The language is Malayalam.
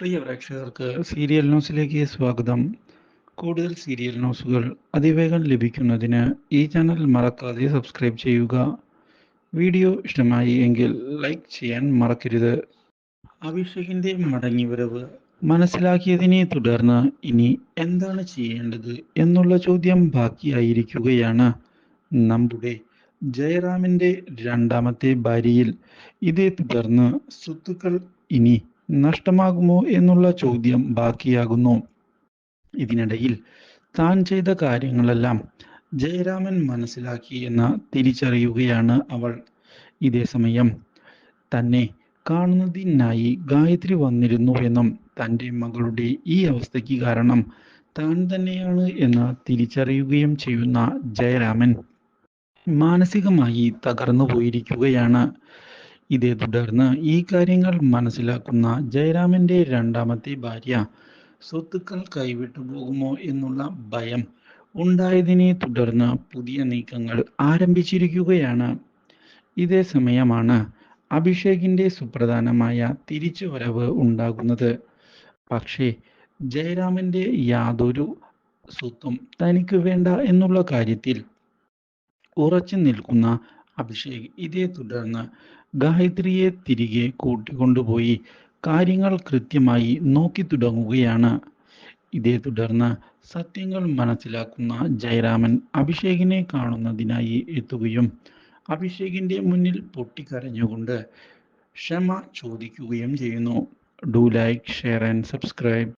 പ്രിയ പ്രേക്ഷകർക്ക് സീരിയൽ ന്യൂസിലേക്ക് സ്വാഗതം. കൂടുതൽ സീരിയൽ ന്യൂസുകൾ അതിവേഗം ലഭിക്കുന്നതിന് ഈ ചാനൽ മറക്കാതെ സബ്സ്ക്രൈബ് ചെയ്യുക. വീഡിയോ ഇഷ്ടമായി എങ്കിൽ ലൈക്ക് ചെയ്യാൻ മറക്കരുത്. അഭിഷേകിന്റെ മടങ്ങിവരവ് മനസ്സിലാക്കിയതിനെ തുടർന്ന് ഇനി എന്താണ് ചെയ്യേണ്ടത് എന്നുള്ള ചോദ്യം ബാക്കിയായിരിക്കുകയാണ്. നമ്മുടെ ജയറാമിന്റെ രണ്ടാമത്തെ ഭാര്യയിൽ ഇതേ തുടർന്ന് സ്വത്തുക്കൾ ഇനി നഷ്ടമാകുമോ എന്നുള്ള ചോദ്യം ബാക്കിയാകുന്നു. ഇതിനിടയിൽ താൻ ചെയ്ത കാര്യങ്ങളെല്ലാം ജയരാമൻ മനസ്സിലാക്കി എന്ന തിരിച്ചറിയുകയാണ് അവൾ. ഇതേ സമയം തന്നെ കാണുന്നതിനായി ഗായത്രി വന്നിരുന്നു എന്നും തന്റെ മകളുടെ ഈ അവസ്ഥയ്ക്ക് കാരണം താൻ തന്നെയാണ് എന്ന് തിരിച്ചറിയുകയും ചെയ്യുന്ന ജയരാമൻ മാനസികമായി തകർന്നു പോയിരിക്കുകയാണ് ഇതേ തുടർന്ന് ഈ കാര്യങ്ങൾ മനസ്സിലാക്കുന്ന ജയരാമന്റെ രണ്ടാമത്തെ ഭാര്യ സ്വത്തുക്കൾ കൈവിട്ടു പോകുമോ എന്നുള്ള ഭയം ഉണ്ടായതിനെ തുടർന്ന് പുതിയ നീക്കങ്ങൾ ആരംഭിച്ചിരിക്കുകയാണ്. ഇതേ സമയമാണ് അഭിഷേകിന്റെ സുപ്രധാനമായ തിരിച്ചുവരവ് ഉണ്ടാകുന്നത്. പക്ഷേ ജയരാമന്റെ യാതൊരു സ്വത്തും തനിക്ക് വേണ്ട എന്നുള്ള കാര്യത്തിൽ ഉറച്ചു നിൽക്കുന്ന അഭിഷേക് ഇതേ തുടർന്ന് ഗായത്രിയെ തിരികെ കൂട്ടിക്കൊണ്ടുപോയി കാര്യങ്ങൾ കൃത്യമായി നോക്കി തുടങ്ങുകയാണ്. ഇതേ തുടർന്ന് സത്യങ്ങൾ മനസ്സിലാക്കുന്ന ജയരാമൻ അഭിഷേകിനെ കാണുന്നതിനായി എത്തുകയും അഭിഷേകിന്റെ മുന്നിൽ പൊട്ടിക്കരഞ്ഞുകൊണ്ട് ക്ഷമ ചോദിക്കുകയും ചെയ്യുന്നു. Do like share and subscribe.